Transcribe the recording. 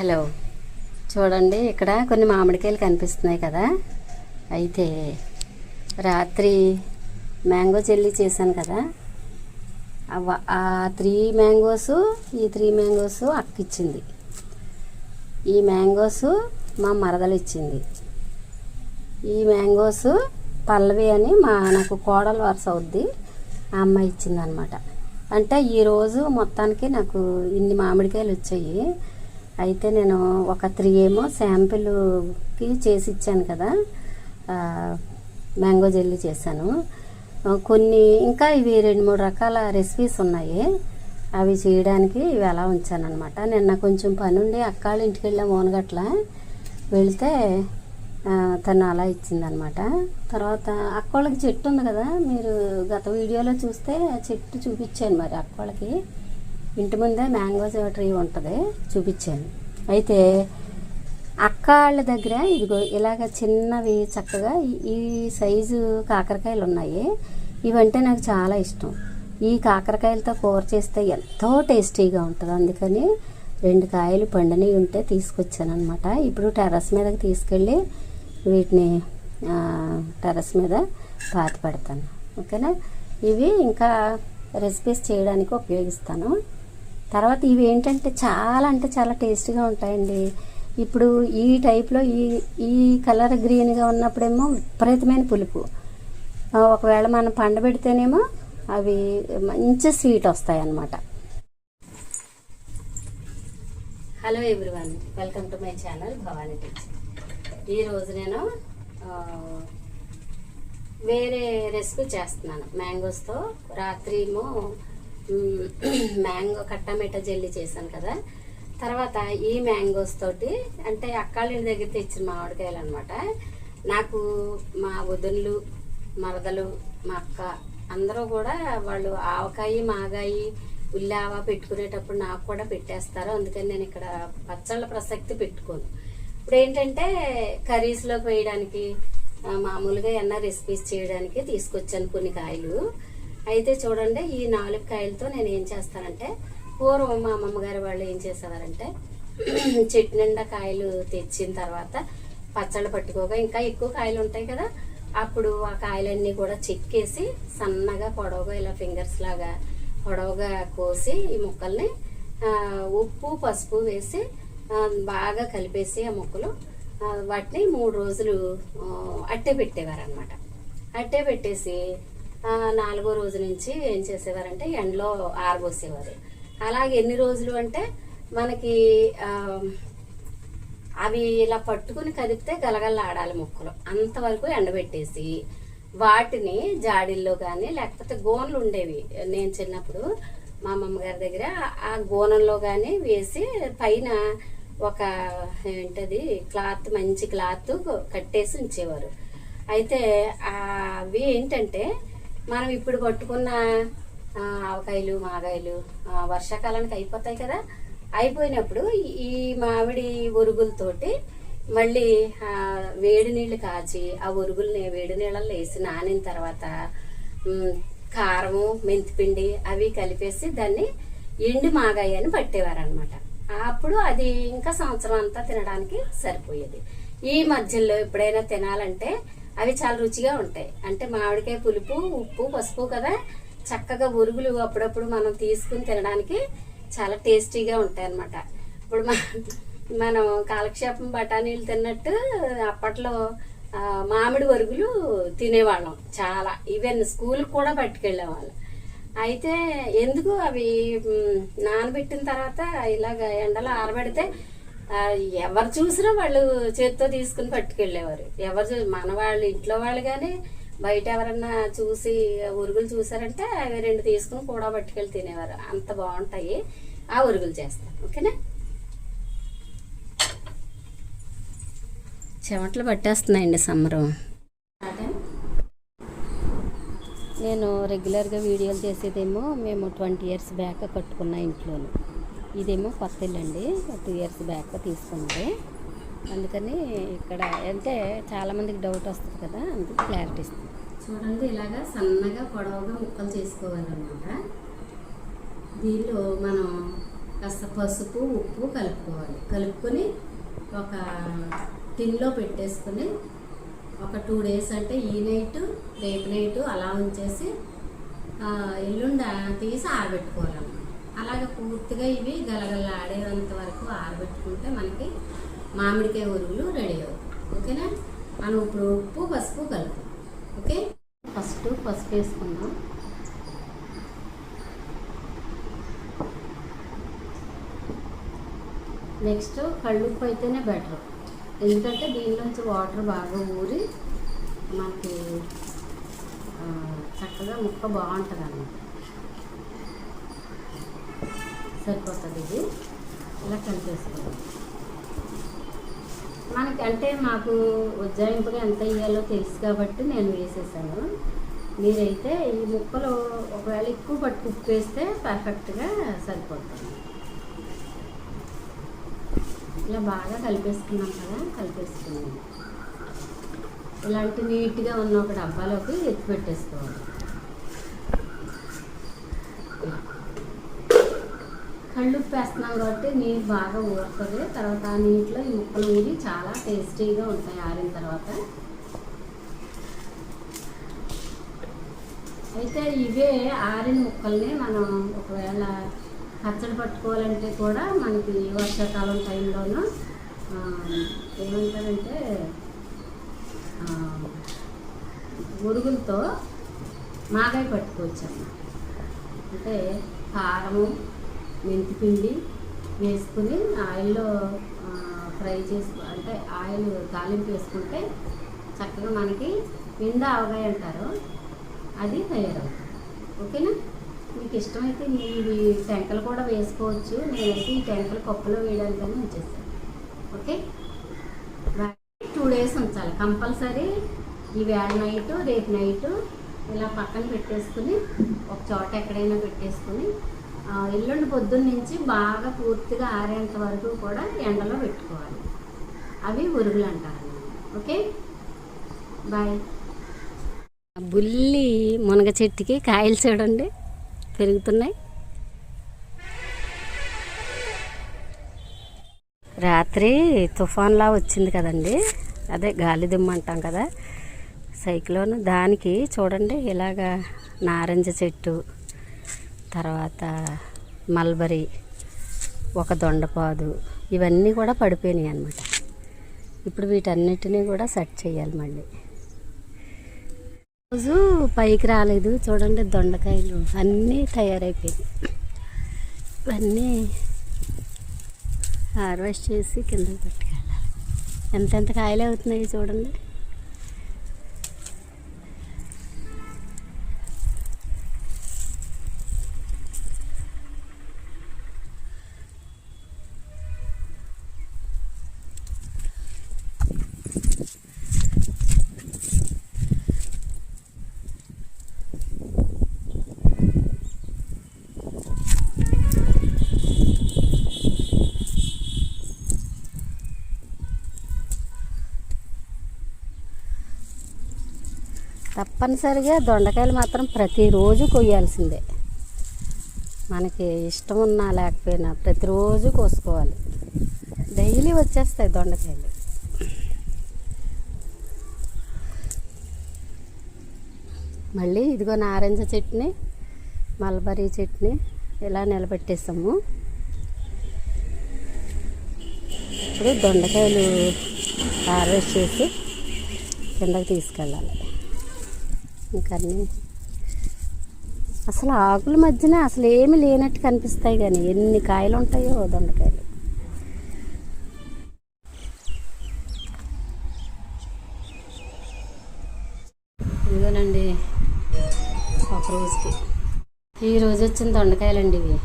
Hello. చూడండి ఇక్కడ కొన్ని మామిడికాయలు కనిపిస్తున్నాయి కదా. అయితే రాత్రి మ్యాంగో చెల్లి చేశాను కదా. ఆ త్రీ మ్యాంగోస్ ఈ త్రీ మ్యాంగోస్ అక్కిచ్చింది. ఈ మ్యాంగోస్ మా మరదలు ఇచ్చింది. ఈ మ్యాంగోస్ పల్లవి అని మా నాకు కోడలు వరుస అవుద్ది ఆ అమ్మాయి ఇచ్చిందనమాట అంటే ఈరోజు మొత్తానికి నాకు ఇన్ని మామిడికాయలు వచ్చాయి. అయితే నేను ఒక త్రీ ఏమో శాంపిల్కి చేసి ఇచ్చాను కదా. మ్యాంగో జెల్లీ చేశాను. కొన్ని ఇంకా ఇవి రెండు మూడు రకాల రెసిపీస్ ఉన్నాయి. అవి చేయడానికి ఇవి అలా ఉంచాను అనమాట నిన్న కొంచెం పని ఉండి అక్కాళ్ళ ఇంటికి వెళ్ళాము ఓనగట్ల. వెళితే తను అలా ఇచ్చిందనమాట తర్వాత అక్కోళ్ళకి చెట్టు ఉంది కదా. మీరు గత వీడియోలో చూస్తే చెట్టు చూపించాను మరి అక్కోళ్ళకి. ఇంటి ముందే మ్యాంగో ట్రీ ఉంటుంది చూపించాను. అయితే అక్క వాళ్ళ దగ్గర ఇదిగో ఇలాగ చిన్నవి చక్కగా ఈ- సైజు కాకరకాయలు ఉన్నాయి. ఇవంటే నాకు చాలా ఇష్టం. ఈ కాకరకాయలతో కూర చేస్తే ఎంతో టేస్టీగా ఉంటుంది. అందుకని రెండు కాయలు పండినవి ఉంటే తీసుకొచ్చాను అనమాట ఇప్పుడు టెర్రస్ మీదకి తీసుకెళ్ళి వీటిని టెర్రస్ మీద పాతి పెడతాను. ఓకేనా? ఇవి ఇంకా రెసిపీస్ చేయడానికి ఉపయోగిస్తాను. తర్వాత ఇవి ఏంటంటే చాలా అంటే చాలా టేస్టీగా ఉంటాయండి. ఇప్పుడు ఈ టైప్లో ఈ ఈ కలర్ గ్రీన్గా ఉన్నప్పుడేమో విపరీతమైన పులుపు. ఒకవేళ మనం పండబెడితేనేమో అవి మంచి స్వీట్ వస్తాయి అన్నమాట hello everyone welcome to my channel Bhavani kitchen ఈరోజు నేను వేరే రెసిపీ చేస్తున్నాను. మ్యాంగోస్తో రాత్రి ఏమో మ్యాంగో కట్టామిట జెల్లీ చేశాను కదా. తర్వాత ఈ మ్యాంగోస్ తోటి అంటే అక్కాళ్ళ దగ్గర తెచ్చిన మామిడికాయలు అనమాట నాకు మా వదులు మరదలు మా అక్క అందరూ కూడా వాళ్ళు ఆవకాయ మాగాయి ఉల్లావ పెట్టుకునేటప్పుడు నాకు కూడా పెట్టేస్తారు. అందుకని నేను ఇక్కడ పచ్చళ్ళ ప్రసక్తి పెట్టుకోను. ఇప్పుడు ఏంటంటే కర్రీస్లోకి వేయడానికి మామూలుగా ఏమన్నా రెసిపీస్ చేయడానికి తీసుకొచ్చాను కొన్ని కాయలు. అయితే చూడండి ఈ నాలుగు కాయలతో నేను ఏం చేస్తానంటే పూర్వం మా అమ్మమ్మ గారు వాళ్ళు ఏం చేసేవారంటే చెట్టు నిండా కాయలు తెచ్చిన తర్వాత పచ్చళ్ళు పట్టుకోగా ఇంకా ఎక్కువ కాయలు ఉంటాయి కదా అప్పుడు ఆ కాయలన్నీ కూడా చెక్కేసి సన్నగా పొడవుగా ఇలా ఫింగర్స్ లాగా పొడవుగా కోసి ఈ ముక్కల్ని ఉప్పు పసుపు వేసి బాగా కలిపేసి ఆ ముక్కలు వాటిని మూడు రోజులు అట్టే పెట్టేవారు అనమాట అట్టే పెట్టేసి నాలుగో రోజు నుంచి ఏం చేసేవారంటే ఎండలో ఆరబోసేవారు. అలాగే ఎన్ని రోజులు అంటే మనకి అవి ఇలా పట్టుకుని కదిపితే గలగల ఆడాలి ముక్కలు. అంతవరకు ఎండబెట్టేసి వాటిని జాడీల్లో కానీ లేకపోతే గోనలు ఉండేవి. నేను చిన్నప్పుడు మా అమ్మమ్మగారి దగ్గర ఆ గోనంలో కానీ వేసి పైన ఒక ఏంటది క్లాత్ మంచి క్లాత్ కట్టేసి ఉంచేవారు. అయితే అవి ఏంటంటే మనం ఇప్పుడు పట్టుకున్న ఆవకాయలు మాగాయలు వర్షాకాలానికి అయిపోతాయి కదా? అయిపోయినప్పుడు ఈ- మామిడి ఒరుగులతోటి మళ్ళీ వేడి నీళ్ళు కాచి ఆ ఒరుగుల్ని వేడి నీళ్ళల్లో వేసి నానిన తర్వాత కారము మెంతిపిండి అవి కలిపేసి దాన్ని ఎండి మాగాయి అని పట్టేవారు అనమాట అప్పుడు అది ఇంకా సంవత్సరం అంతా తినడానికి సరిపోయేది. ఈ మధ్యలో ఎప్పుడైనా తినాలంటే అవి చాలా రుచిగా ఉంటాయి. అంటే మామిడికాయ పులుపు ఉప్పు పసుపు కదా? చక్కగా ఉరుగులు అప్పుడప్పుడు మనం తీసుకుని తినడానికి చాలా టేస్టీగా ఉంటాయి అన్నమాట ఇప్పుడు మన- మనం కాలక్షేపం బఠానీలు తిన్నట్టు అప్పట్లో మామిడి వరుగులు తినేవాళ్ళం చాలా. ఈవెన్ స్కూల్కి కూడా పట్టుకెళ్ళేవాళ్ళం. అయితే ఎందుకు అవి నానబెట్టిన తర్వాత ఇలాగ ఎండలో ఆరబెడితే ఎవరు చూసినా వాళ్ళు చేత్తో తీసుకుని పట్టుకెళ్ళేవారు. ఎవరు చూ మన వాళ్ళు ఇంట్లో వాళ్ళు కానీ బయట ఎవరన్నా చూసి ఉరుగులు చూసారంటే అవి రెండు తీసుకుని కూడా పట్టుకెళ్ళి తినేవారు. అంత బాగుంటాయి. ఆ ఉరుగులు చేస్తాను ఓకేనా? చెమటలు పట్టేస్తున్నాయండి సమ్మరు నేను రెగ్యులర్గా వీడియోలు చేసేదేమో మేము ట్వంటీ ఇయర్స్ బ్యాక్ కట్టుకున్న ఇంట్లోనే. ఇదేమో కొత్త ఇల్లు అండి టూ ఇయర్స్ బ్యాక్ తీసుకుంది అందుకని ఇక్కడ అంటే చాలామందికి డౌట్ వస్తుంది కదా అందుకు క్లారిటీ ఇస్తుంది చూడండి ఇలాగా సన్నగా పొడవుగా ముక్కలు చేసుకోవాలన్నమాట. దీనిలో మనం కాస్త పసుపు ఉప్పు కలుపుకోవాలి. కలుపుకొని ఒక టిన్లో పెట్టేసుకొని ఒక టూ డేస్ అంటే ఈ నైట్ రేపు నైట్ అలా ఉంచేసి ఆ, ఎల్లుండ తీసి ఆరబెట్టుకోవాలన్నమాట. అలాగే పూర్తిగా ఇవి గలగల వరకు ఆరబెట్టుకుంటే మనకి మామిడికాయ ఉరుగులు రెడీ అవుతాయి. ఓకేనా? మనం ఇప్పుడు ఉప్పు పసుపు కలుపు ఓకే? ఫస్ట్ పసుపు వేసుకుందాం. నెక్స్ట్ కళ్ళుప్పు అయితేనే బెటర్. ఎందుకంటే దీనిలోంచి వాటర్ బాగా ఊరి మనకి చక్కగా ముక్క బాగుంటుంది అన్నమాట సరిపోతుంది ఇది. ఇలా కలిపేసుకోవాలి. మనకి అంటే మాకు ఉజ్జాయింపుగా ఎంత ఇయ్యాలో తెలుసు కాబట్టి నేను వేసేసాను. మీరైతే ఈ ముక్కలు ఒకవేళ ఎక్కువ పట్టు ఉప్పు వేస్తే పర్ఫెక్ట్గా సరిపోతుంది. ఇలా బాగా కలిపేసుకున్నాం కదా కలిపేసుకున్నాం. ఇలాంటి నీట్గా ఉన్న ఒక డబ్బాలోకి ఎత్తి పెట్టేసుకోవాలి. కళ్ళు వేస్తున్నాం కాబట్టి నీరు బాగా ఊరుతుంది. తర్వాత ఆ నీటిలో ఈ ముక్కలు ఊరి చాలా టేస్టీగా ఉంటాయి ఆరిన తర్వాత. అయితే ఇవే ఆరిన ముక్కల్ని మనం ఒకవేళ పచ్చడి పట్టుకోవాలంటే కూడా మనకి వర్షాకాలం టైంలోనూ ఏమంటారంటే మురుగులతో మాగాయ పట్టుకోవచ్చు అన్నమాట. అంటే కారము మెంతిపిండి వేసుకుని ఆయిల్లో ఫ్రై చేసుకో అంటే ఆయిల్ తాలింపు వేసుకుంటే చక్కగా మనకి నిండా అవగాయ అంటారు. అది తయారవుతుంది. ఓకేనా? మీకు ఇష్టమైతే మీరు ఈ టెంకలు కూడా వేసుకోవచ్చు. నేనైతే ఈ టెంకలు కప్పులో వేయడానికని ఉంచేస్తాను ఓకే? టూ డేస్ ఉంచాలి. కంపల్సరీ ఈ వేళ నైట్ రేపు నైట్ ఇలా పక్కన పెట్టేసుకుని ఒక చోట ఎక్కడైనా పెట్టేసుకుని ఎల్లుండి పొద్దున్న నుంచి బాగా పూర్తిగా ఆరేంత వరకు కూడా ఎండలో పెట్టుకోవాలి. అవి ఉరుగులు అంటారు. ఓకే? బాయ్. బుల్లి మునగ చెట్టుకి కాయలు చూడండి. పెరుగుతున్నాయి. రాత్రి తుఫాన్లా వచ్చింది కదండి. అదే గాలి దిమ్మ అంటాం కదా. సైక్లోన్ దానికి చూడండి ఇలాగా నారింజ చెట్టు. తర్వాత మల్బరీ ఒక దొండపాదు ఇవన్నీ కూడా పడిపోయినాయి అన్నమాట. ఇప్పుడు వీటన్నిటినీ కూడా సెట్ చేయాలి మళ్ళీ. రోజు పైకి రాలేదు. చూడండి దొండకాయలు అన్నీ తయారైపోయాయి ఇవన్నీ హార్వెస్ట్ చేసి కిందకి పట్టుకెళ్ళాలి. ఎంతెంత కాయలు అవుతున్నాయి చూడండి. తప్పనిసరిగా దొండకాయలు మాత్రం ప్రతిరోజు కొయ్యాల్సిందే. మనకి ఇష్టం ఉన్నా లేకపోయినా ప్రతిరోజు కోసుకోవాలి. డైలీ వచ్చేస్తాయి దొండకాయలు. మళ్ళీ ఇదిగో నారింజ చట్నీ మల్బరీ చట్నీ ఇలా నిలబెట్టేసాము. ఇప్పుడు దొండకాయలు హార్వెస్ట్ చేసి కిందకి తీసుకెళ్ళాలి. ఇంకా అన్నీ అసలు ఆకుల మధ్యన అసలు ఏమి లేనట్టు కనిపిస్తాయి కానీ ఎన్ని కాయలు ఉంటాయో దొండకాయలు. ఇదిగోనండి ఒక రోజుకి. ఈ రోజు వచ్చిన దొండకాయలండి ఇవి.